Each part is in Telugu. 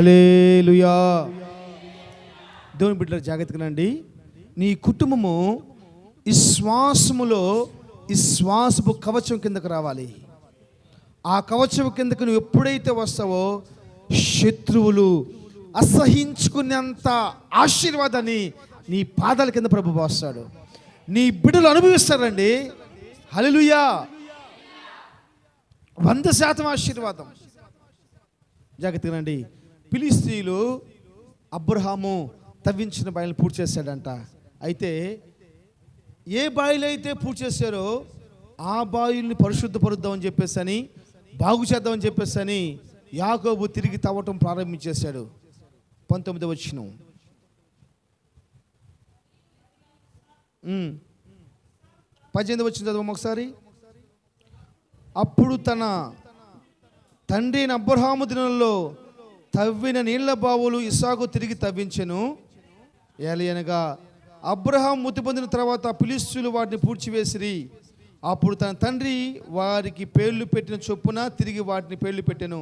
హలేలుయా దేవుని బిడ్డల జాగ్రత్తగానండి నీ కుటుంబము విశ్వాసములో విశ్వాసపు కవచం కిందకు రావాలి. ఆ కవచం కిందకు నువ్వు ఎప్పుడైతే వస్తావో శత్రువులు అసహించుకునేంత ఆశీర్వాదాన్ని నీ పాదాల కింద ప్రభు వస్తాడు నీ బిడ్డలు అనుభవిస్తారండి. హలలుయా వంద శాతం ఆశీర్వాదం. జాగ్రత్తగానండి పిలిస్తీలు అబ్రహాము తవ్వించిన బాయిలు పూర్తి చేశాడంట. అయితే ఏ బాయిలు అయితే పూర్తి చేశారో ఆ బాయిల్ని పరిశుద్ధపరుద్దామని చెప్పేసి అని బాగు చేద్దామని చెప్పేసి అని యాకోబు తిరిగి తవ్వటం ప్రారంభించేశాడు. పంతొమ్మిది వచ్చిన పద్దెనిమిది వచ్చిన చదవం ఒకసారి. అప్పుడు తన తండ్రిని అబ్రహాము దినంలో తవ్విన నీళ్ళ బావులు ఇసాకు తిరిగి తవ్వించెను. ఏలయనగా అబ్రహాం మృతి పొందిన తర్వాత పిలిస్తులు వాటిని పూడ్చివేసిరి. అప్పుడు తన తండ్రి వారికి పేర్లు పెట్టిన చొప్పున తిరిగి వాటిని పేర్లు పెట్టాను.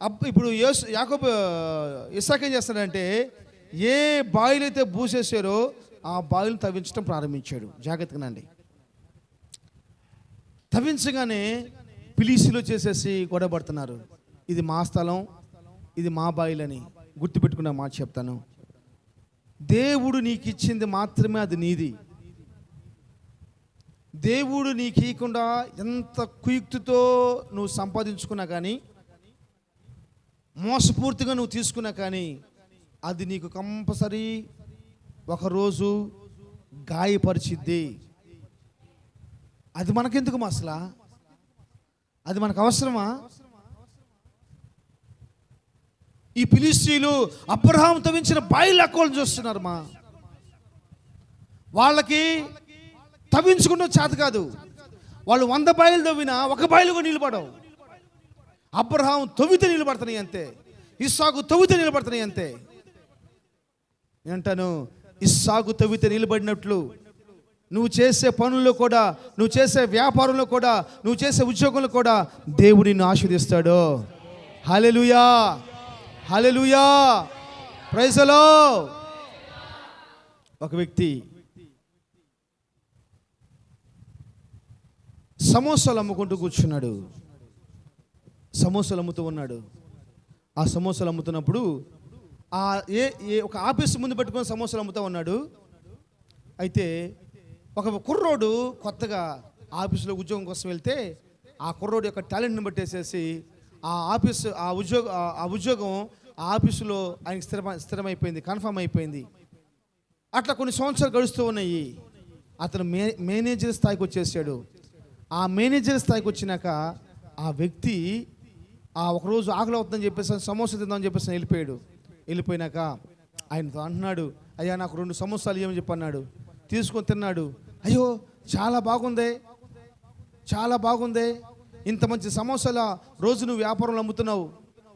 అప్ ఇప్పుడు యోస్ యాకోబు ఇసాక్ ఏం చేస్తాడంటే ఏ బావిలు అయితే బూసేసారో ఆ బావిని తవ్వించడం ప్రారంభించాడు. జాగ్రత్తగానండి తవ్వించగానే పిలిసిలో చేసేసి గొడవపడుతున్నారు. ఇది మా స్థలం ఇది మా బాయిలని గుర్తుపెట్టుకున్న మాట చెప్తాను. దేవుడు నీకు ఇచ్చింది మాత్రమే అది నీది. దేవుడు నీకు ఇవ్వకుండా ఎంత కుయుక్తితో నువ్వు సంపాదించుకున్నా కానీ మోసపూర్తిగా నువ్వు తీసుకున్నా కానీ అది నీకు కంపల్సరీ ఒకరోజు గాయపరిచిద్ది. అది మనకెందుకు మా అసలు అది మనకు అవసరమా? ఈ పిలిస్తీలు అబ్రహాం తవ్వించిన బాయిలు అక్కలు చూస్తున్నారు మా. వాళ్ళకి తవ్వించుకున్న చేత కాదు. వాళ్ళు వంద బాయిలు తవ్వినా ఒక బాయిలుగా కూడా నిలబడవు. అబ్రహాం తవ్వితే నిలబడుతున్నాయి అంతే. ఇస్సాకు తవ్వితే నిలబడుతున్నాయి అంతే. నేను అంటాను ఇస్సాకు తవ్వితే నిలబడినట్లు. నువ్వు చేసే పనుల్లో కూడా నువ్వు చేసే వ్యాపారంలో కూడా నువ్వు చేసే ఉద్యోగంలో కూడా దేవుడు నిన్ను ఆశీర్దిస్తాడు హలెలుయా హలలుయా ప్రైసలో ఒక వ్యక్తి సమోసాలు అమ్ముకుంటూ కూర్చున్నాడు. సమోసాలు అమ్ముతూ ఉన్నాడు. ఆ సమోసాలు అమ్ముతున్నప్పుడు ఆ ఏ ఏ ఒక ఆఫీస్ ముందు పెట్టుకుని సమోసాలు అమ్ముతూ ఉన్నాడు. అయితే ఒక కుర్రోడు కొత్తగా ఆఫీసులో ఉద్యోగం కోసం వెళ్తే ఆ కుర్రోడు యొక్క టాలెంట్ని బట్టేసేసి ఆ ఆఫీస్ ఆ ఉద్యోగం ఆ ఉద్యోగం ఆ ఆఫీసులో ఆయనకి స్థిర స్థిరమైపోయింది కన్ఫర్మ్ అయిపోయింది. అట్లా కొన్ని సంవత్సరాలు గడుస్తూ ఉన్నాయి. అతను మే మేనేజర్ స్థాయికి వచ్చేసాడు. ఆ మేనేజర్ స్థాయికి వచ్చినాక ఆ వ్యక్తి ఆ ఒకరోజు ఆకలి అవుతుందని చెప్పేసి సమోసా తిందామని చెప్పేసి వెళ్ళిపోయాడు. వెళ్ళిపోయినాక ఆయనతో అంటున్నాడు అయ్యా నాకు రెండు సమోసాలు ఏమని చెప్పి అన్నాడు. తీసుకొని తిన్నాడు. అయ్యో చాలా బాగుందే. చాలా బాగుందే. ఇంత మంచి సమోసాల రోజు నువ్వు వ్యాపారంలో అమ్ముతున్నావు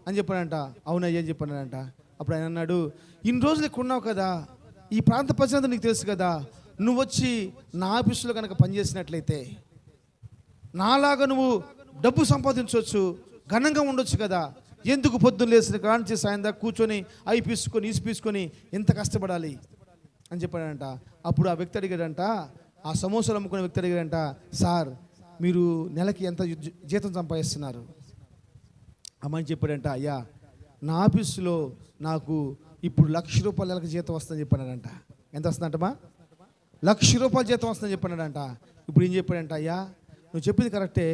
అని చెప్పాడంట. అవునయ్యా అని చెప్పాడంట. అప్పుడు ఆయన అన్నాడు ఇన్ని రోజులు ఇక్కడ ఉన్నావు కదా. ఈ ప్రాంత ప్రజలంతా నీకు తెలుసు కదా. నువ్వు వచ్చి నా ఆఫీసులో కనుక పనిచేసినట్లయితే నాలాగా నువ్వు డబ్బు సంపాదించవచ్చు ఘనంగా ఉండొచ్చు కదా. ఎందుకు పొద్దున్న లేచిన కాంచి సాయం దాకా కూర్చొని అవి పీసుకొని ఈసి పీసుకొని ఎంత కష్టపడాలి? అని చెప్పాడంట. అప్పుడు ఆ వ్యక్తి అడిగాడంట ఆ సమోసాలు అమ్ముకునే వ్యక్తి అడిగాడంట సార్ మీరు నెలకి ఎంత జీతం సంపాదిస్తున్నారు? అమ్మని చెప్పాడంట అయ్యా నా ఆఫీసులో నాకు ఇప్పుడు లక్ష రూపాయల నెలకు జీతం వస్తుందని చెప్పాడంట ఎంత వస్తుందంటమా లక్ష రూపాయల జీతం వస్తుందని చెప్పాడంట ఇప్పుడు ఏం చెప్పాడంట అయ్యా నువ్వు చెప్పింది కరెక్టే.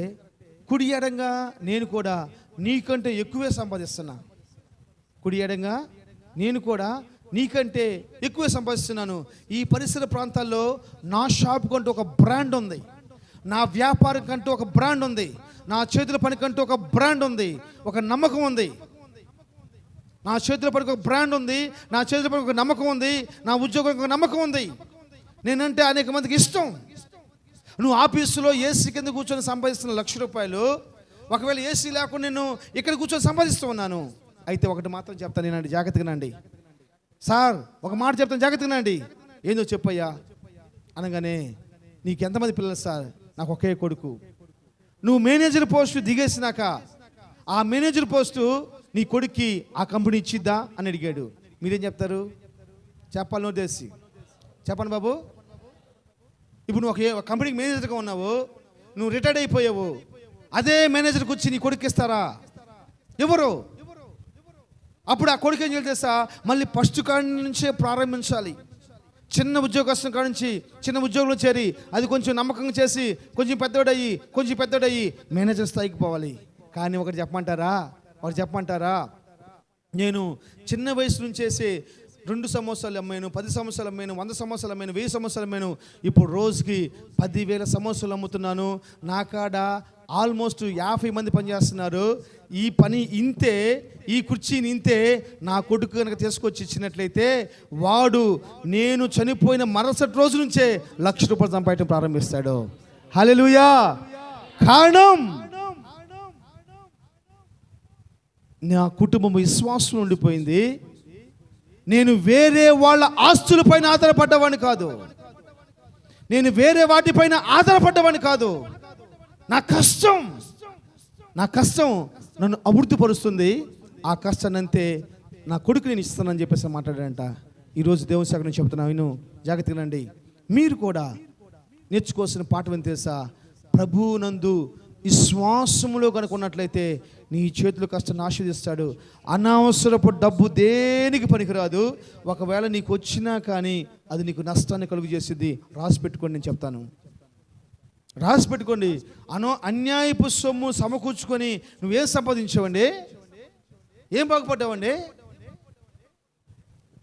కుడి ఎడంగా నేను కూడా నీకంటే ఎక్కువే సంపాదిస్తున్నా. కుడి ఎడంగా నేను కూడా నీకంటే ఎక్కువే సంపాదిస్తున్నాను. ఈ పరిసర ప్రాంతాల్లో నా షాప్ కంటూ ఒక బ్రాండ్ ఉంది. నా వ్యాపారం కంటూ ఒక బ్రాండ్ ఉంది. నా చేతుల పని కంటూ ఒక బ్రాండ్ ఉంది. ఒక నమ్మకం ఉంది. నా చేతుల పనికి ఒక బ్రాండ్ ఉంది. నా చేతుల పనికి ఒక నమ్మకం ఉంది. నా ఉద్యోగం ఒక నమ్మకం ఉంది. నేనంటే అనేక మందికి ఇష్టం. నువ్వు ఆఫీసులో ఏసీ కింద కూర్చొని సంపాదిస్తున్న లక్ష రూపాయలు ఒకవేళ ఏసీ లేకుండా నేను ఇక్కడ కూర్చొని సంపాదిస్తూ ఉన్నాను. అయితే ఒకటి మాత్రం చెప్తాను నేనండి జాగ్రత్తగానండి సార్ ఒక మాట చెప్తాను జాగ్రత్తగానండి ఏందో చెప్పయ్యా? అనగానే నీకు ఎంతమంది పిల్లలు సార్? నాకు ఒకే కొడుకు. నువ్వు మేనేజర్ పోస్టు దిగేసినాక ఆ మేనేజర్ పోస్టు నీ కొడుక్కి ఆ కంపెనీ ఇచ్చిద్దా అని అడిగాడు. మీరేం చెప్తారు? చెప్పాలి నోటేసి. చెప్పండి బాబు. ఇప్పుడు నువ్వు ఒక ఏ- ఒక కంపెనీకి మేనేజర్గా ఉన్నావు. నువ్వు రిటైర్డ్ అయిపోయావు. అదే మేనేజర్కి వచ్చి నీ కొడుకు ఇస్తారా? ఎవరు? అప్పుడు ఆ కొడుకు ఏం చేస్తా మళ్ళీ ఫస్ట్ కాడి నుంచే ప్రారంభించాలి. చిన్న ఉద్యోగస్తుల కాడ నుంచి చిన్న ఉద్యోగంలో చేరి అది కొంచెం నమ్మకంగా చేసి కొంచెం పెద్దోడయ్యి కొంచెం పెద్దోడయ్యి మేనేజర్ స్థాయికి పోవాలి. కానీ ఒకటి చెప్పమంటారా? ఒకటి చెప్పమంటారా? నేను చిన్న వయసు నుంచి చేసే రెండు సంవత్సరాలు అమ్మాను పది సంవత్సరాలు అమ్మాను వంద సంవత్సరాలు అమ్మాను వెయ్యి సంవత్సరాలు అమ్మాను. ఇప్పుడు రోజుకి పదివేల సంవత్సరాలు అమ్ముతున్నాను. నా కాడ ఆల్మోస్ట్ యాభై మంది పనిచేస్తున్నారు. ఈ పని ఇంతే ఈ కుర్చీని ఇంతే నా కొడుకు కనుక తీసుకొచ్చి ఇచ్చినట్లయితే వాడు నేను చనిపోయిన మరుసటి రోజు నుంచే లక్ష రూపాయలు సంపాదన ప్రారంభిస్తాడు. హలెలుయా కారణం? నా కుటుంబం విశ్వాసం ఉండిపోయింది. నేను వేరే వాళ్ళ ఆస్తులపైన ఆధారపడ్డవాడిని కాదు. నేను వేరే వాటిపైన ఆధారపడ్డవాడిని కాదు. నా కష్టం నా కష్టం నన్ను అభివృద్ధిపరుస్తుంది. ఆ కష్టాన్ని అంతే నా కొడుకు నేను ఇస్తానని చెప్పేసి మాట్లాడాడంట. ఈరోజు దేవుని శాఖ నుంచి చెప్తున్నా విను జాగ్రత్తగా రండి. మీరు కూడా నేర్చుకోవాల్సిన పాఠం ఏం తెలుసా? ప్రభువునందు విశ్వాసములో కనుక ఉన్నట్లయితే నీ చేతులు కష్టాన్ని ఆస్వాదిస్తాడు అనవసరపు డబ్బు దేనికి పనికిరాదు? ఒకవేళ నీకు వచ్చినా కానీ అది నీకు నష్టాన్ని కలుగు చేసింది రాసి పెట్టుకోండి నేను చెప్తాను. రాసి పెట్టుకోండి. అనో అన్యాయపు సొమ్ము సమకూర్చుకొని నువ్వేం సంపాదించావండి? ఏం బాగుపడ్డావండి?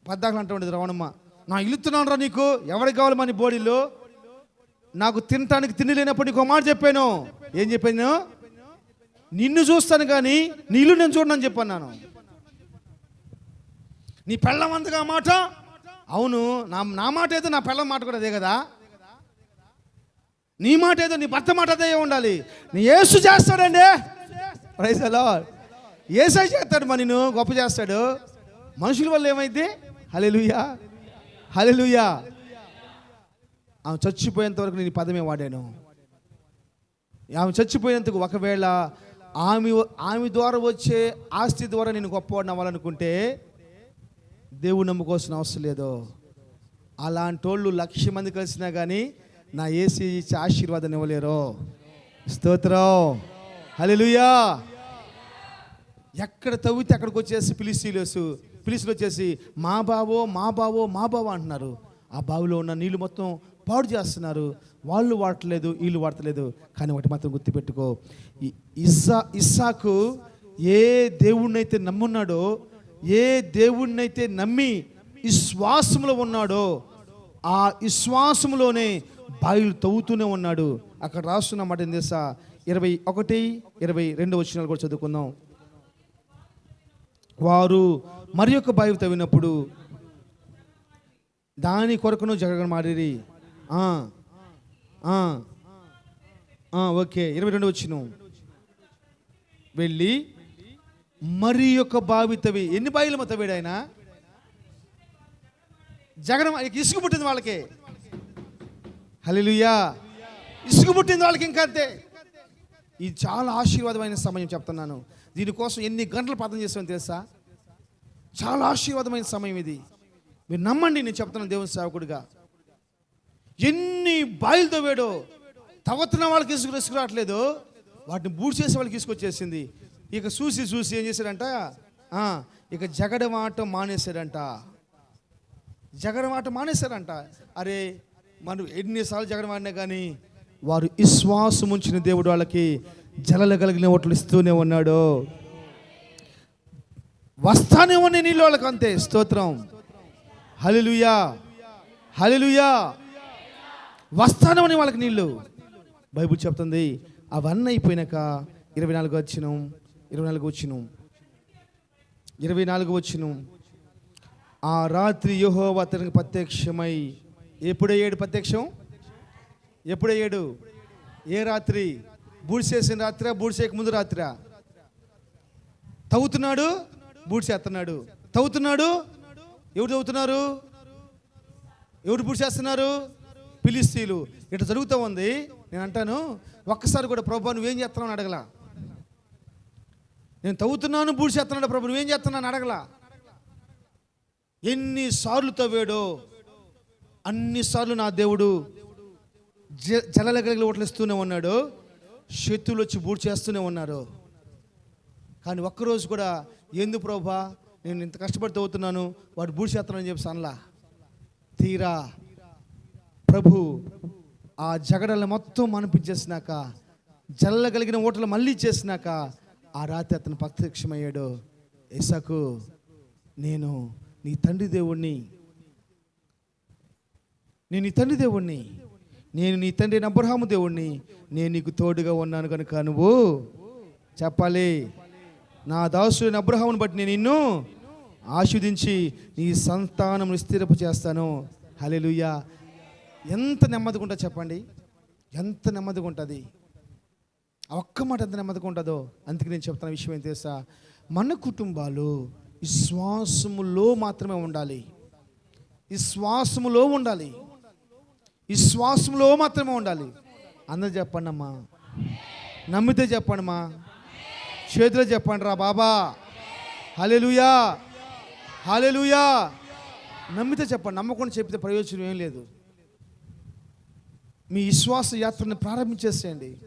పద్దాకలు అంటామండి రవణమ్మ నా ఇల్లుతున్నాను రా నీకు. ఎవరికి కావాలి మన బోడీలో? నాకు తినటానికి తిండి లేనప్పుడు నీకు మాట చెప్పాను. ఏం చెప్పాను? నిన్ను చూస్తాను కానీ నీ ఇల్లు నేను చూడనని చెప్పన్నాను నీ పెళ్ళం అంతగా మాట? అవును నా నా మాట అయితే నా పెళ్ళం మాట కూడా అదే కదా? నీ మాట ఏదో నీ భర్త మాట అదే ఉండాలి. నీ ఏసు చేస్తాడండి. ప్రైజ్ ఏసై చేస్తాడు మరి నేను గొప్ప చేస్తాడు. మనుషుల వల్ల ఏమైంది? హలెలుయా హలెలుయా ఆమె చచ్చిపోయేంత వరకు నేను పదమే వాడాను. ఆమె చచ్చిపోయినందుకు ఒకవేళ ఆమె ఆమె ద్వారా వచ్చే ఆస్తి ద్వారా నేను గొప్పవాడిని అవ్వాలనుకుంటే దేవుడు నమ్ముకోవాల్సిన అవసరం లేదు. అలాంటి వాళ్ళు లక్ష మంది కలిసినా కానీ నా ఏసీ ఇచ్చే ఆశీర్వాదం ఇవ్వలేరు. స్తోత్రం. హలెలుయా ఎక్కడ తవ్వితే అక్కడికి వచ్చేసి పిలిస్తీలేసు పిలిసిలు వచ్చేసి మా బావో మా బావో మా బావో అంటున్నారు. ఆ బావిలో ఉన్న నీళ్ళు మొత్తం పాడు చేస్తున్నారు. వాళ్ళు వాడట్లేదు వీళ్ళు వాడతలేదు కానీ ఒకటి మాత్రం గుర్తుపెట్టుకో. ఇస్సా ఇస్సాకు ఏ దేవుణ్ణైతే నమ్మున్నాడో ఏ దేవుణ్ణైతే నమ్మి విశ్వాసంలో ఉన్నాడో ఆ విశ్వాసంలోనే బావిలు తవ్వుతూనే ఉన్నాడు. అక్కడ రాస్తున్న మాట ఏం తెలుసా? ఇరవై ఒకటి ఇరవై రెండు వచ్చినాలు కూడా చదువుకుందాం. వారు మరి యొక్క బావి తవ్వినప్పుడు దాని కొరకును జగన్ మారిరి ఓకే. ఇరవై రెండు వచ్చిన. వెళ్ళి మరి యొక్క బావి తవి ఎన్ని బావిలు తవ్వాడు ఆయన? జగడం ఇసుగు పుట్టింది వాళ్ళకి. హలిలుయా ఇసుగు పుట్టింది వాళ్ళకి ఇంకా అంతే. ఇది చాలా ఆశీర్వాదమైన సమయం చెప్తున్నాను. దీనికోసం ఎన్ని గంటలు ప్రార్థన చేస్తామని తెలుసా? చాలా ఆశీర్వాదమైన సమయం ఇది. మీరు నమ్మండి నేను చెప్తున్నాను దేవుని సేవకుడిగా. ఎన్ని బాయిలు తవ్వాడో. తవ్వుతున్న వాళ్ళకి ఇసుకు ఇసుకు రావట్లేదు. వాటిని బూడ్ చేసే వాళ్ళకి తీసుకొచ్చేసింది. ఇక చూసి చూసి ఏం చేశాడంట? ఇక జగడమాట మానేశాడంట. జగడమాట మానేశారంట. అరే మనం ఎన్నిసార్లు జగడమాడినా కానీ వారు విశ్వాసం ఉంచిన దేవుడు వాళ్ళకి జలలు కలిగిన ఓట్లు ఇస్తూనే ఉన్నాడు. వస్తానే ఉన్న నీళ్ళు వాళ్ళకి అంతే స్తోత్రం. హలిలుయా హలిలుయా వస్తానమని వాళ్ళకి నీళ్ళు. బైబుల్ చెప్తుంది అవన్నీ అయిపోయినాక ఇరవై నాలుగు వచ్చిన ఇరవై నాలుగు వచ్చిన ఇరవై నాలుగు వచ్చిన. ఆ రాత్రి యూహో అతనికి ప్రత్యక్షమై ఎప్పుడయ్యాడు ప్రత్యక్షం? ఎప్పుడయ్యాడు ఏ రాత్రి? బూడిసేసిన రాత్రా బూడిసేక ముందు రాత్రా? తవ్వుతున్నాడు బూడిసేస్తున్నాడు తవ్వుతున్నాడు ఎవరు తవ్వుతున్నారు? ఎవరు బూడిసేస్తున్నారు? పిలిస్తీలు. ఇట్లా జరుగుతూ ఉంది. నేను అంటాను ఒక్కసారి కూడా ప్రభా నువ్వేం చేస్తున్నావు అని అడగల. నేను తవ్వుతున్నాను బూడి చేస్తున్నాడు ప్రభు నువ్వేం చేస్తున్నాను అడగలా. ఎన్నిసార్లు తవ్వాడో అన్నిసార్లు నా దేవుడు జ జలలగలిగి ఓట్లేస్తూనే ఉన్నాడు. శత్రువులు వచ్చి బూడి చేస్తూనే ఉన్నారు. కానీ ఒక్కరోజు కూడా ఎందుకు ప్రభా నేను ఇంత కష్టపడి తవ్వుతున్నాను వాడు బూడి చేస్తానని చెప్పి సన్లా. తీరా. ప్రభు ఆ జగడల్ని మొత్తం మనిపించేసినాక జల్లగలిగిన ఓటలు మళ్ళీ చేసినాక ఆ రాత్రి అతను ప్రత్యక్షమయ్యాడు. ఇసాకు నేను నీ తండ్రి దేవుణ్ణి నేను నీ తండ్రి దేవుణ్ణి నేను నీ తండ్రి అబ్రహాము దేవుణ్ణి నేను నీకు తోడుగా ఉన్నాను కనుక నువ్వు చెప్పాలి. నా దాసుడిని అబ్రహాముని బట్టి నేను నిన్ను ఆస్వాదించి నీ సంతానం స్థిరపు చేస్తాను. హల్లెలూయా. ఎంత నెమ్మదిగా ఉంటుంది చెప్పండి. ఎంత నెమ్మదిగా ఉంటుంది? ఒక్క మాట ఎంత నెమ్మదిగా ఉంటుందో అందుకే నేను చెప్తున్న విషయం ఏం తెలుసా? మన కుటుంబాలు విశ్వాసములో మాత్రమే ఉండాలి. విశ్వాసములో ఉండాలి. విశ్వాసంలో మాత్రమే ఉండాలి. అందరు చెప్పండి అమ్మా. నమ్మితే చెప్పండి అమ్మా. చేతిలో చెప్పండి రా బాబా. హలెలుయా హలెలుయా నమ్మితే చెప్పండి. నమ్మకుండా చెప్తే ప్రయోజనం ఏం లేదు. మీ విశ్వాస యాత్రను ప్రారంభించేసేయండి.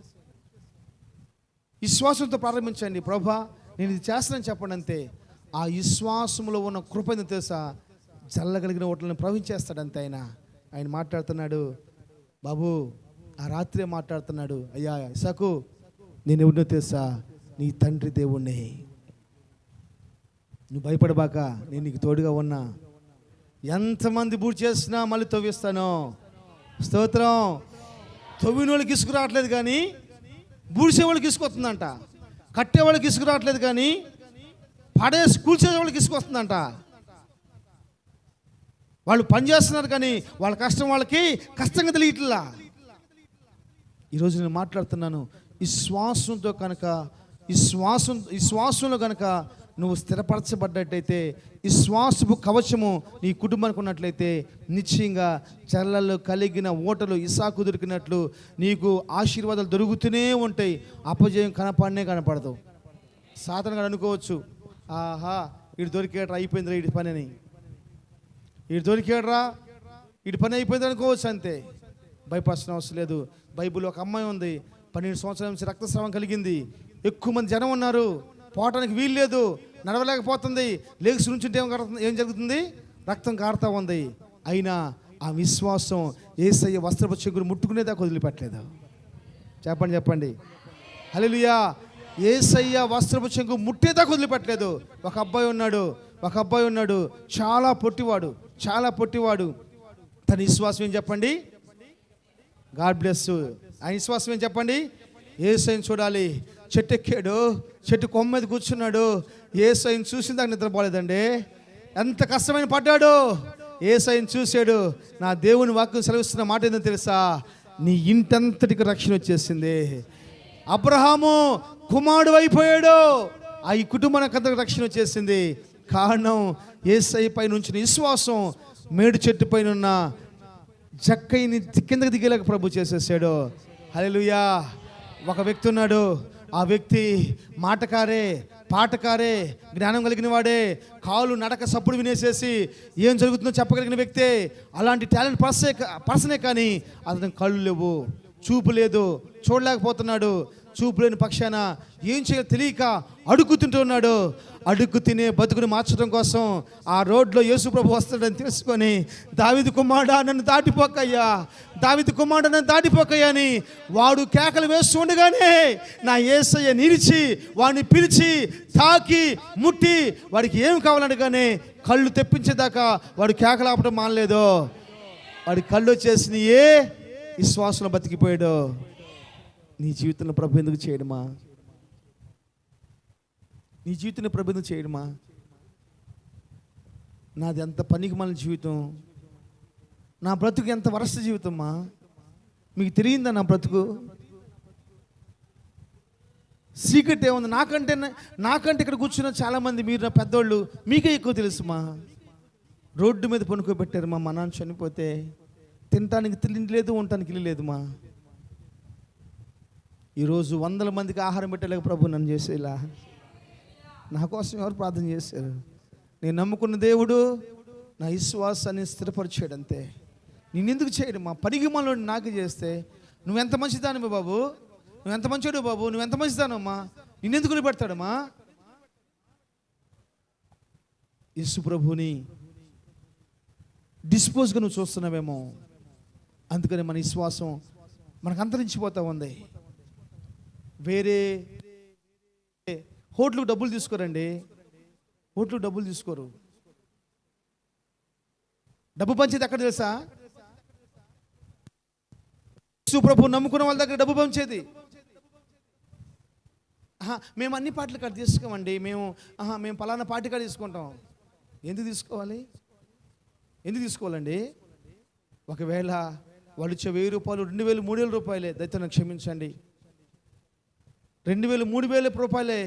విశ్వాసంతో ప్రారంభించండి. ప్రభా నేను ఇది చేస్తానని చెప్పండి అంతే. ఆ విశ్వాసంలో ఉన్న కృప తెలుసా? జల్లగలిగిన ఓట్లను ప్రవహించేస్తాడంతే ఆయన. ఆయన మాట్లాడుతున్నాడు. బాబు ఆ రాత్రే మాట్లాడుతున్నాడు. అయ్యా ఇసాకు నేను ఎవరినో తెలుసా? నీ తండ్రి దేవుణ్ణి. నువ్వు భయపడబాక నేను నీకు తోడుగా ఉన్నా. ఎంతమంది బూడి చేసినా మళ్ళీ తవ్విస్తాను? స్తోత్రం. తవ్విన వాళ్ళకి ఇసుకు రావట్లేదు కానీ బూడిసే వాళ్ళకి ఇసుకొస్తుందంట కట్టే వాళ్ళకి ఇసుకు రావట్లేదు కానీ పడేసి కూల్చే వాళ్ళకి ఇసుకు వస్తుందంట. వాళ్ళు పని చేస్తున్నారు కానీ వాళ్ళ కష్టం వాళ్ళకి కష్టంగా తెలియట్లా. ఈరోజు నేను మాట్లాడుతున్నాను ఈ శ్వాసంతో కనుక ఈ శ్వాసం ఈ శ్వాసంలో కనుక నువ్వు స్థిరపరచబడ్డట్టయితే ఈ శ్వాసపు కవచము నీ కుటుంబానికి ఉన్నట్లయితే నిశ్చయంగా చల్లల్లో కలిగిన ఓటలు ఇసాకు దొరికినట్లు నీకు ఆశీర్వాదాలు దొరుకుతూనే ఉంటాయి. అపజయం కనపడనే కనపడదు. సాధనగా అనుకోవచ్చు ఆహా ఇటు దొరికేట్రా అయిపోయిందిరా ఇటు పని అని. ఇటు దొరికేట్రా ఇటు పని అయిపోయింది అనుకోవచ్చు అంతే. భయపడాల్సిన అవసరం లేదు. బైబిల్ ఒక అమ్మాయి ఉంది పన్నెండు సంవత్సరాల నుంచి రక్తస్రావం కలిగింది. ఎక్కువ మంది జనం ఉన్నారు. పోవటానికి వీలు లేదు. నడవలేకపోతుంది. లేచి నుంచుంటే ఏం కడుతుంది? ఏం జరుగుతుంది? రక్తం కారుతూ ఉంది. అయినా ఆ విశ్వాసం ఏసయ్య వస్త్రపు చెగురు ముట్టుకునేదాకా వదిలిపెట్టలేదు చెప్పండి చెప్పండి. హల్లెలూయా. ఏసయ్య వస్త్రపు చెంగు ముట్టేదాకా వదిలిపెట్టలేదు ఒక అబ్బాయి ఉన్నాడు. ఒక అబ్బాయి ఉన్నాడు. చాలా పొట్టివాడు. చాలా పొట్టివాడు. తన విశ్వాసం ఏం చెప్పండి? గాడ్ బ్లెస్ ఆయన విశ్వాసం ఏం చెప్పండి? ఏసైని చూడాలి. చెట్టు ఎక్కాడు చెట్టు కొమ్మ మీద కూర్చున్నాడు. ఏసైని చూసిన దాకా నిద్రపోలేదండి. ఎంత కష్టమైన పడ్డాడు. ఏసైని చూశాడు. నా దేవుని వాక్యం సెలవిస్తున్న మాట ఏందో తెలుసా? నీ ఇంటంతటికి రక్షణ వచ్చేసింది. అబ్రహాము కుమారుడు అయిపోయాడు. ఆ ఈ కుటుంబానికి అంతకు రక్షణ వచ్చేసింది. కారణం ఏసై పై నుంచి విశ్వాసం మేడు చెట్టు పైన ఉన్న జక్కయ్యని కిందకి దిగేలాగా ప్రభు చేసేసాడు. హలో ఒక వ్యక్తి ఉన్నాడు. ఆ వ్యక్తి మాటకారే పాటకారే జ్ఞానం కలిగిన వాడే. కాలు నడక సప్పుడు వినేసేసి ఏం జరుగుతుందో చెప్పగలిగిన వ్యక్తే. అలాంటి టాలెంట్ పర్సే పర్సనే కానీ అతని కళ్ళు లేవు. చూపు లేదు. చూడలేకపోతున్నాడు. చూపు లేని పక్షాన ఏం చేయాలో తెలియక అడుగుతుంటున్నాడు అడుగు తినే బతుకుని మార్చడం కోసం ఆ రోడ్లో యేసుప్రభు వస్తాడని తెలుసుకొని దావిది కుమారుడా నన్ను దాటిపోకయ్యా. దావిది కుమారుడు నన్ను దాటిపోకయ్యా అని వాడు కేకలు వేస్తూ ఉండగానే నా ఏసయ్య నిలిచి వాడిని పిలిచి తాకి ముట్టి వాడికి ఏం కావాలనగానే కళ్ళు తెప్పించేదాకా వాడు కేకలు ఆపడం మానలేదు. వాడి కళ్ళు వచ్చేసిన ఏ విశ్వాసంలో బతికిపోయాడు. నీ జీవితంలో ప్రభు ఎందుకు చేయడమా? నీ జీవితాన్ని ప్రభు చేయడమా? నాది ఎంత పనికి మన జీవితం? నా బ్రతుకు ఎంత వరస్ట్ జీవితమ్మా మీకు తెలియందా నా బ్రతుకు? సీక్రెట్ ఏముంది? నాకంటే నాకంటే ఇక్కడ కూర్చున్న చాలామంది మీరు నా పెద్దోళ్ళు మీకే ఎక్కువ తెలుసుమా? రోడ్డు మీద పనుకోబెట్టారు మా మా నాన్న చనిపోతే తినటానికి తిండి లేదు ఉండటానికి ఇల్లు లేదు మా ఈరోజు వందల మందికి ఆహారం పెట్టలేక ప్రభు నన్ను చేసేలా. నా కోసం ఎవరు ప్రార్థన చేశారు. నేను నమ్ముకున్న దేవుడు నా విశ్వాసాన్ని స్థిరపరిచాడు అంతే. నేనెందుకు చేయడు మా పనికి నాకు చేస్తే నువ్వెంత మంచిదానమ్మా బాబు? నువ్వెంత మంచోడు బాబు? నువ్వెంత మంచిదానమ్మా నిన్నెందుకు నిలబెడతాడమ్మా యేసు ప్రభుని డిస్పోజ్గా నువ్వు చూస్తున్నావేమో. అందుకని మన విశ్వాసం మనకు అంతరించిపోతూ ఉంది. వేరే హోటల్కి డబ్బులు తీసుకోరండి. హోటల్ డబ్బులు తీసుకోరు. డబ్బు పంచేది ఎక్కడ తెలుసా? యేసు ప్రభు నమ్ముకున్న వాళ్ళ దగ్గర డబ్బు పంచేది. మేము అన్ని పాటలు కాడ తీసుకోమండి. మేము మేము పలానా పార్టీ కాడ తీసుకుంటాం. ఎందుకు తీసుకోవాలి? ఎందుకు తీసుకోవాలండి? ఒకవేళ వాళ్ళు ఇచ్చే వెయ్యి రూపాయలు రెండు వేలు మూడు వేల రూపాయలే దయతో క్షమించండి. రెండు వేలు మూడు వేల రూపాయలే.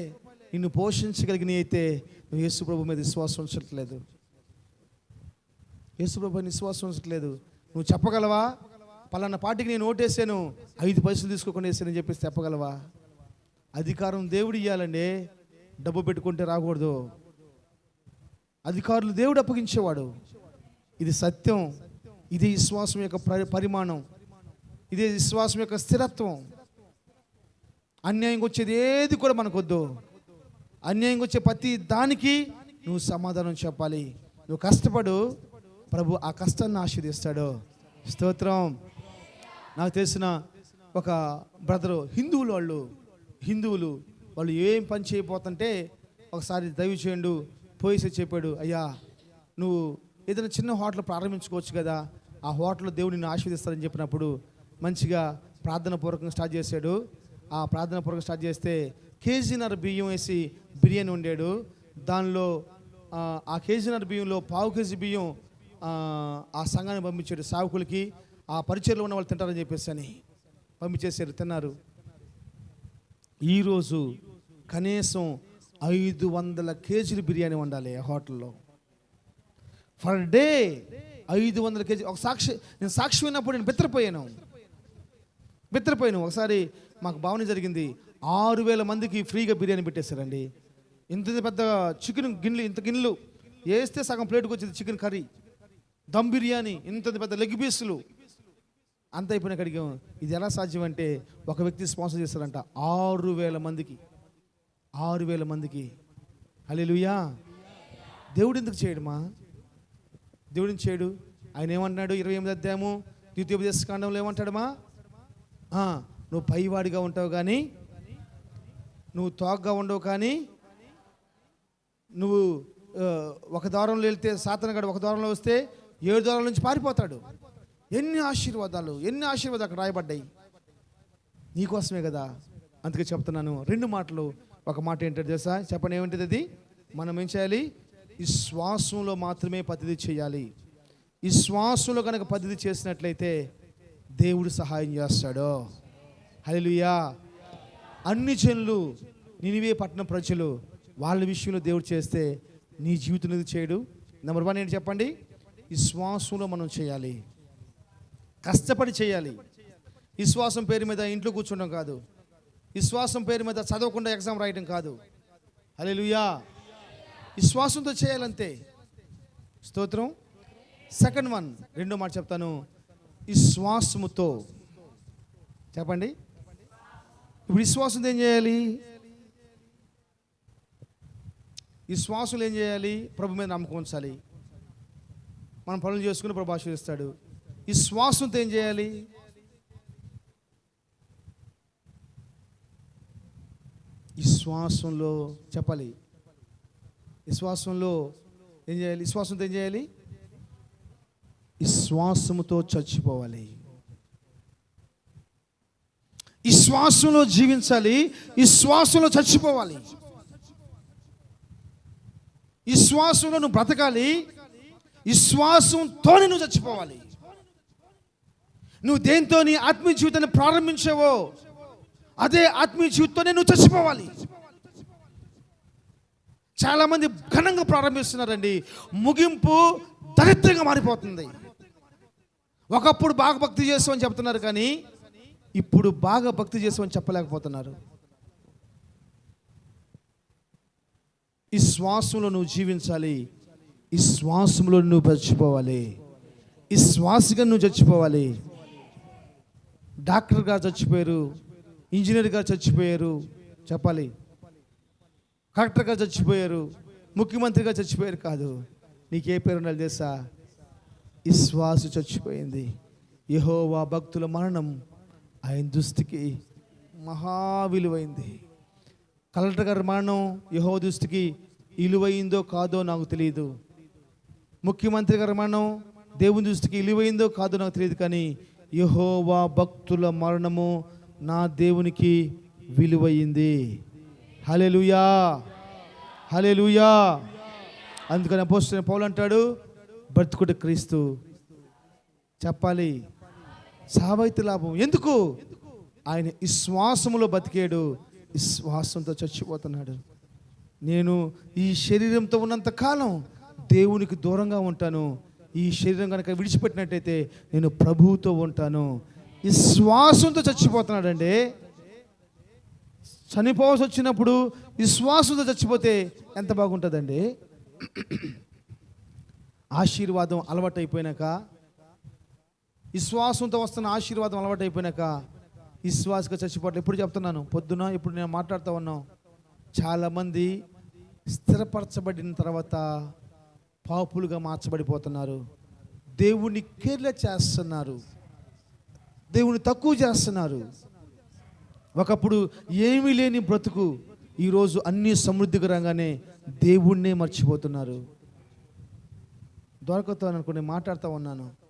నిన్ను పోషించగలిగిన అయితే నువ్వు యేసుప్రభు మీద విశ్వాసం ఉంచట్లేదు. యేసుప్రభు విశ్వాసం ఉంచట్లేదు. నువ్వు చెప్పగలవా? పలానా పార్టీకి నేను ఓటేసాను. ఐదు పైసలు తీసుకోకుండా వేసానని చెప్పేసి చెప్పగలవా? అధికారం దేవుడు ఇవ్వాలండి డబ్బు పెట్టుకుంటే రాకూడదు. అధికారులు దేవుడు అప్పగించేవాడు. ఇది సత్యం. ఇది విశ్వాసం యొక్క పరి- పరిమాణం. ఇదే విశ్వాసం యొక్క స్థిరత్వం. అన్యాయంగా వచ్చేది ఏది కూడా మనకొద్దు. అన్యాయంగా వచ్చే ప్రతి దానికి నువ్వు సమాధానం చెప్పాలి. నువ్వు కష్టపడు. ప్రభు ఆ కష్టాన్ని ఆశీర్దిస్తాడు. స్తోత్రం. నాకు తెలిసిన ఒక బ్రదరు హిందువులు వాళ్ళు. హిందువులు వాళ్ళు ఏం పని చేయబోతుంటే ఒకసారి దయవు చేయండు పోయేసి చెప్పాడు అయ్యా నువ్వు ఏదైనా చిన్న హోటల్ ప్రారంభించుకోవచ్చు కదా. ఆ హోటల్లో దేవుడు నిన్ను ఆశీర్దిస్తారని చెప్పినప్పుడు మంచిగా ప్రార్థన పూర్వకంగా స్టార్ట్ చేశాడు. ఆ ప్రార్థన పూర్వకంగా స్టార్ట్ చేస్తే కేజీనర్ బియ్యం వేసి బిర్యానీ వండాడు. దానిలో ఆ, కేజీనర్ బియ్యంలో పావు కేజీ బియ్యం ఆ, సంఘాన్ని పంపించాడు సావుకులకి. ఆ పరిచయలో ఉన్న వాళ్ళు తింటారని చెప్పేసి అని పంపించేశారు తిన్నారు. ఈరోజు కనీసం ఐదు వందల కేజీలు బిర్యానీ వండాలి ఆ హోటల్లో. ఫర్ డే ఐదు వందల కేజీ ఒక సాక్షి నేను సాక్షి విన్నప్పుడు నేను బెత్తరపోయాను. బెత్తరపోయాను. ఒకసారి మాకు భావన జరిగింది ఆరు వేల మందికి ఫ్రీగా బిర్యానీ పెట్టేశారండి. ఇంత పెద్ద చికెన్ గిన్నెలు ఇంత గిన్నెలు వేస్తే సగం ప్లేట్కి వచ్చేది చికెన్ కర్రీ. దమ్ బిర్యానీ ఇంత పెద్ద లెగ్ పీసులు. అంత అయిపోయిన అడిగాం ఇది ఎలా సాధ్యం అంటే ఒక వ్యక్తి స్పాన్సర్ చేస్తారంట ఆరు వేల మందికి ఆరు వేల మందికి. హల్లెలూయా. దేవుడు ఎందుకు చేయడమా? దేవుడు చేయడు? ఆయన ఏమంటున్నాడు? ఇరవై ఎనిమిది అధ్యాయము ద్వితీయోపదేశ కాండంలో ఏమంటాడమా నువ్వు పైవాడిగా ఉంటావు కానీ నువ్వు తోగ్గా ఉండవు కానీ నువ్వు ఒక దారంలో వెళ్తే సాతనగాడు ఒక దారంలో వస్తే ఏడు దారాల నుంచి పారిపోతాడు. ఎన్ని ఆశీర్వాదాలు ఎన్ని ఆశీర్వాదాలు అక్కడ రాయబడ్డాయి. నీకోసమే కదా అందుకే చెప్తున్నాను. రెండు మాటలు. ఒక మాట ఏంటంటే తెలుసా? చెప్పండి ఏమిటిది అది? మనం ఏం చేయాలి? ఈ శ్వాసంలో మాత్రమే పద్ధతి చేయాలి. ఈ శ్వాసంలో కనుక పద్ధతి చేసినట్లయితే దేవుడు సహాయం చేస్తాడు. హల్లెలూయా. అన్ని జనులు నినివే పట్టణం ప్రజలు వాళ్ళ విషయంలో దేవుడు చేస్తే నీ జీవితం చేయడు. నెంబర్ వన్ ఏంటి చెప్పండి? ఈ శ్వాసంలో మనం చేయాలి. కష్టపడి చేయాలి. విశ్వాసం పేరు మీద ఇంట్లో కూర్చోడం కాదు. విశ్వాసం పేరు మీద చదవకుండా ఎగ్జామ్ రాయడం కాదు. హల్లెలూయా విశ్వాసంతో చేయాలంతే. స్తోత్రం. సెకండ్ వన్ రెండో మాట చెప్తాను. విశ్వాసముతో. చెప్పండి. ఇప్పుడు విశ్వాసంతో ఏం చేయాలి? విశ్వాసులు ఏం చేయాలి? ప్రభు మీద నమ్మకం ఉంచాలి. మనం పనులు చేసుకుని ప్రభు ఆశీర్దిస్తాడు ఈ శ్వాసంతో ఏం చేయాలి? ఈ శ్వాసంలో చెప్పాలి. ఈ శ్వాసంలో ఏం చేయాలి? ఈ శ్వాసంతో ఏం చేయాలి? ఈ శ్వాసముతో చచ్చిపోవాలి. విశ్వాసంలో శ్వాసంలో జీవించాలి ఈ శ్వాసంలో చచ్చిపోవాలి. ఈ శ్వాసంలో నువ్వు బ్రతకాలి ఈ శ్వాసంతోనే నువ్వు చచ్చిపోవాలి. నువ్వు దేంతో నీ ఆత్మీయ జీవితాన్ని ప్రారంభించావో అదే ఆత్మీయ జీవితంతోనే నువ్వు చచ్చిపోవాలి. చాలామంది ఘనంగా ప్రారంభిస్తున్నారండి. ముగింపు దరిద్రంగా మారిపోతుంది. ఒకప్పుడు బాగా భక్తి చేస్తామని చెప్తున్నారు కానీ ఇప్పుడు బాగా భక్తి చేస్తామని చెప్పలేకపోతున్నారు. ఈ శ్వాసంలో నువ్వు జీవించాలి. ఈ శ్వాసంలో నువ్వు చచ్చిపోవాలి. ఈ శ్వాసగా నువ్వు చచ్చిపోవాలి. డాక్టర్ గారు చచ్చిపోయారు. ఇంజనీర్ గారు చచ్చిపోయారు. చెప్పాలి. కలెక్టర్ గారు చచ్చిపోయారు. ముఖ్యమంత్రిగా చచ్చిపోయారు కాదు. నీకే పేరు ఉండాలి తెలుసా? ఈ శ్వాస చచ్చిపోయింది. యహోవా భక్తుల మరణం ఆయన దృష్టికి మహా విలువైంది. కలెక్టర్ గారి మరణం యహో దృష్టికి విలువైందో కాదో నాకు తెలియదు. ముఖ్యమంత్రి గారి మరణం దేవుని దృష్టికి విలువైందో కాదో నాకు తెలియదు కానీ యహోవా భక్తుల మరణము నా దేవునికి విలువైంది. హలెలుయా హలెలుయా అందుకని అపోస్తున్న పౌలు అంటాడు బ్రతుకుడు క్రీస్తు. చెప్పాలి సావైతే లాభం. ఎందుకు? ఆయన విశ్వాసములో బతికాడు. విశ్వాసంతో చచ్చిపోతున్నాడు. నేను ఈ శరీరంతో ఉన్నంత కాలం దేవునికి దూరంగా ఉంటాను. ఈ శరీరం కనుక విడిచిపెట్టినట్టయితే నేను ప్రభువుతో ఉంటాను. విశ్వాసంతో చచ్చిపోతున్నాడండి. చనిపోవాల్సి వచ్చినప్పుడు విశ్వాసంతో చచ్చిపోతే ఎంత బాగుంటుందండి? ఆశీర్వాదం అలవాటు అయిపోయినాక విశ్వాసంతో వస్తున్న ఆశీర్వాదం అలవాటు అయిపోయినాక విశ్వాసగా చచ్చిపోవట్లేదు ఇప్పుడు చెప్తున్నాను? పొద్దున ఇప్పుడు నేను మాట్లాడుతూ ఉన్నాం చాలామంది స్థిరపరచబడిన తర్వాత పాపులుగా మార్చబడిపోతున్నారు. దేవుణ్ణి కేర్ల చేస్తున్నారు. దేవుని తక్కువ చేస్తున్నారు. ఒకప్పుడు ఏమీ లేని బ్రతుకు ఈరోజు అన్ని సమృద్ధికరంగానే దేవుణ్ణే మర్చిపోతున్నారు. దొరకతో అనుకుని మాట్లాడుతూ ఉన్నాను.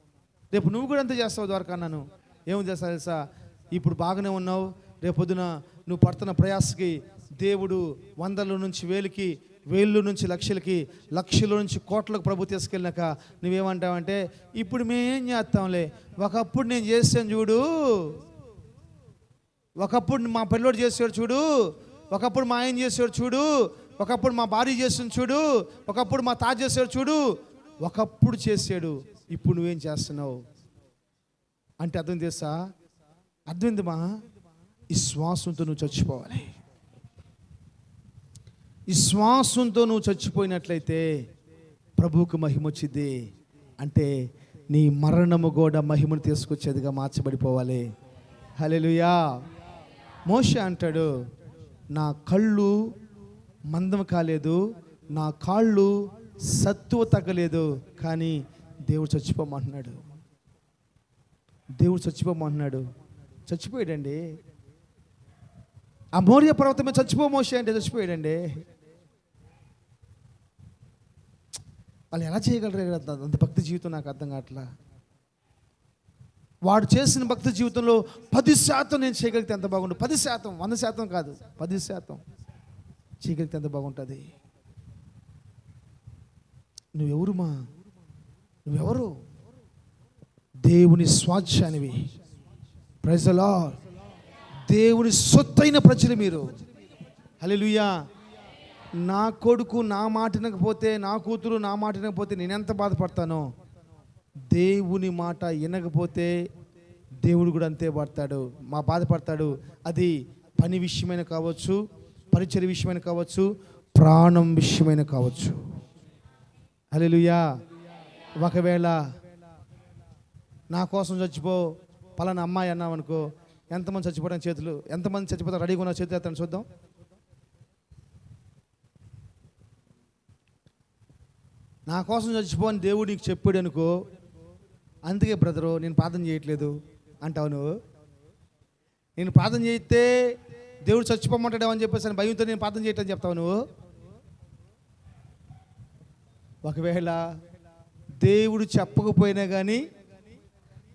రేపు నువ్వు కూడా ఎంత చేస్తావు ద్వారకా నన్ను ఏం చేస్తావు తెలుసా? ఇప్పుడు బాగానే ఉన్నావు. రేపు పొద్దున నువ్వు పడుతున్న ప్రయాసకి దేవుడు వందల నుంచి వేలుకి వేళ్ళు నుంచి లక్షలకి లక్షల నుంచి కోట్లకు ప్రభు తీసుకెళ్ళినాక నువ్వేమంటావంటే ఇప్పుడు మేమేం చేస్తాంలే? ఒకప్పుడు నేను చేస్తాను చూడు. ఒకప్పుడు మా పిల్లోడు చేసాడు చూడు. ఒకప్పుడు మా ఆయన చేసాడు చూడు. ఒకప్పుడు మా భార్య చేసిన చూడు. ఒకప్పుడు మా తాత చేసాడు చూడు. ఒకప్పుడు చేసాడు. ఇప్పుడు నువ్వేం చేస్తున్నావు? అంటే అర్థం చేస్తా? అర్థమైందమ్మా ఈ శ్వాసంతో నువ్వు చచ్చిపోవాలి. ఈ శ్వాసంతో నువ్వు చచ్చిపోయినట్లయితే ప్రభువుకు మహిమ వచ్చింది. అంటే నీ మరణము కూడా మహిమను తీసుకొచ్చేదిగా మార్చబడిపోవాలి. హలెలుయా మోష అంటాడు నా కళ్ళు మందం కాలేదు నా కాళ్ళు సత్తువ తగ్గలేదు కానీ దేవుడు చచ్చిపోమంటున్నాడు. దేవుడు చచ్చిపోమంటున్నాడు. చచ్చిపోయాడండి. ఆ మౌర్య పర్వతమే చచ్చిపోమోసే అంటే చచ్చిపోయాడండి. వాళ్ళు ఎలా చేయగలరు అంత అంత భక్తి జీవితం నాకు అర్థం కావట్లా. వాడు చేసిన భక్తి జీవితంలో పది శాతం నేను చేయగలిగితే ఎంత బాగుండు పది శాతం వంద శాతం కాదు. పది శాతం చేయగలిగితే ఎంత బాగుంటుంది? నువ్వెవరు మా నువ్వెవరు? దేవుని స్వాధ్యానివి. ప్రజలా దేవుని సొత్తైన ప్రజలు మీరు. హలెలుయా నా కొడుకు నా మాటినకపోతే నా కూతురు నా మాట వినకపోతే నేను ఎంత బాధపడతానో? దేవుని మాట వినకపోతే దేవుడు కూడా అంతే పడతాడు మా బాధపడతాడు. అది పని విషయమైన కావచ్చు పరిచయ విషయమైన కావచ్చు ప్రాణం విషయమైన కావచ్చు. హల్లెలూయా ఒకవేళ నా కోసం చచ్చిపో పలానా అమ్మాయి అన్నామనుకో ఎంతమంది చచ్చిపోవడానికి చేతులు ఎంతమంది చచ్చిపోతారు రెడీగా ఉన్న చేతులు ఎత్తండి చూద్దాం. నా కోసం చచ్చిపోని దేవుడు నీకు చెప్పాడు అనుకో అందుకే బ్రదరు నేను ప్రార్థన చేయట్లేదు అంటావు నువ్వు. నేను ప్రార్థన చేస్తే దేవుడు చచ్చిపోమంటాడేమో అని చెప్పేసి అని భయంతో నేను ప్రార్థన చేయటం చెప్తావు నువ్వు. ఒకవేళ దేవుడు చెప్పకపోయినా కానీ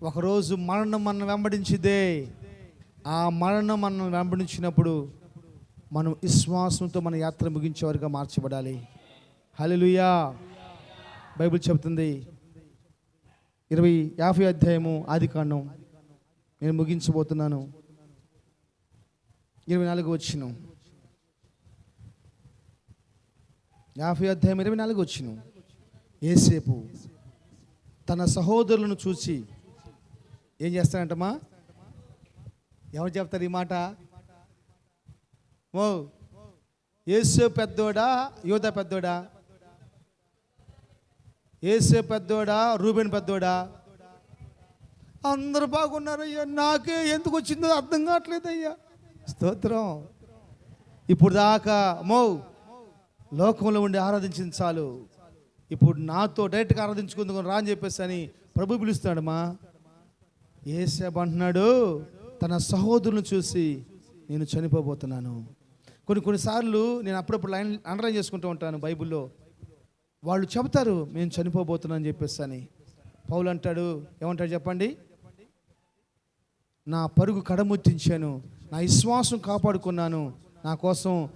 ఒకరోజు మరణం మనం వెంబడించిదే. ఆ మరణం మనం వెంబడించినప్పుడు మనం విశ్వాసంతో మన యాత్ర ముగించేవారుగా మార్చబడాలి. హలలుయా బైబిల్ చెబుతుంది. ఇరవై యాభై అధ్యాయము ఆది కాండం నేను ముగించబోతున్నాను. ఇరవై నాలుగు వచ్చిన యాభై అధ్యాయం ఇరవై నాలుగు వచ్చిన ఏసేపు తన సహోదరులను చూసి ఏం చేస్తాడంటమ్మా? ఎవరు చెప్తారు ఈ మాట? ఓ ఏసు పెద్దోడా యోధ పెద్దోడా? ఏసు పెద్దోడా రూబెన్ పెద్దోడా? అందరు బాగున్నారు అయ్యా నాకే ఎందుకు వచ్చిందో అర్థం కావట్లేదు అయ్యా స్తోత్రం. ఇప్పుడు దాకా మో లోకంలో ఉండి ఆరాధించింది చాలు. ఇప్పుడు నాతో డైరెక్ట్గా ఆరాధించుకుందుకు రా అని చెప్పేసి అని ప్రభు పిలుస్తున్నాడు మా ఏసేపు అంటున్నాడు తన సహోదరుని చూసి నేను చనిపోబోతున్నాను. కొన్ని కొన్నిసార్లు నేను అప్పుడప్పుడు లైన్ అండర్లైన్ చేసుకుంటూ ఉంటాను బైబిల్లో. వాళ్ళు చెబుతారు మేము చనిపోబోతున్నాం అని చెప్పేసి అని. పౌలు అంటాడు ఏమంటాడు చెప్పండి? నా పరుగు కడముట్టించాను నా విశ్వాసం కాపాడుకున్నాను నా కోసం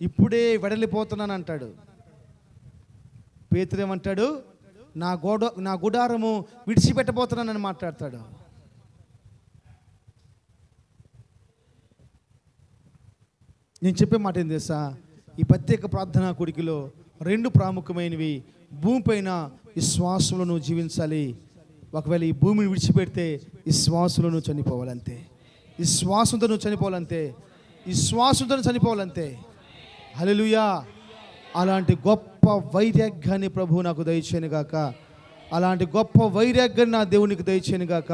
ఇప్పుడే వెడలిపోతున్నాను అంటాడు. పేతురేమంటాడు నా గోడ నా గుడారము విడిచిపెట్టబోతున్నానని మాట్లాడతాడు. నేను చెప్పే మాట ఏం తెలుసా? ఈ ప్రత్యేక ప్రార్థనా కొడికిలో రెండు ప్రాముఖ్యమైనవి. భూమిపైన విశ్వాసంలో నువ్వు జీవించాలి. ఒకవేళ ఈ భూమిని విడిచిపెడితే విశ్వాసంలో నువ్వు చనిపోవాలంతే. విశ్వాసంతో నువ్వు చనిపోవాలంతే. విశ్వాసంతో చనిపోవాలంతే. హల్లెలూయా. అలాంటి గొప్ప గొప్ప వైరాగ్యాన్ని ప్రభు నాకు దయచేయను గాక. అలాంటి గొప్ప వైరాగ్యాన్ని నా దేవునికి దయచేయను గాక.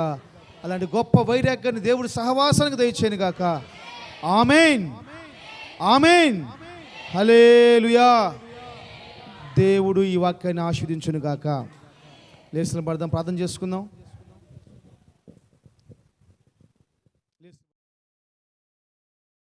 అలాంటి గొప్ప వైరాగ్యాన్ని దేవుడి సహవాసానికి దయచేయను గాక. ఆమెన్. ఆమెన్. హలేలుయా దేవుడు ఈ వాక్యాన్ని ఆస్వాదించును గాక. లేచిన పడదాం ప్రార్థన చేసుకుందాం.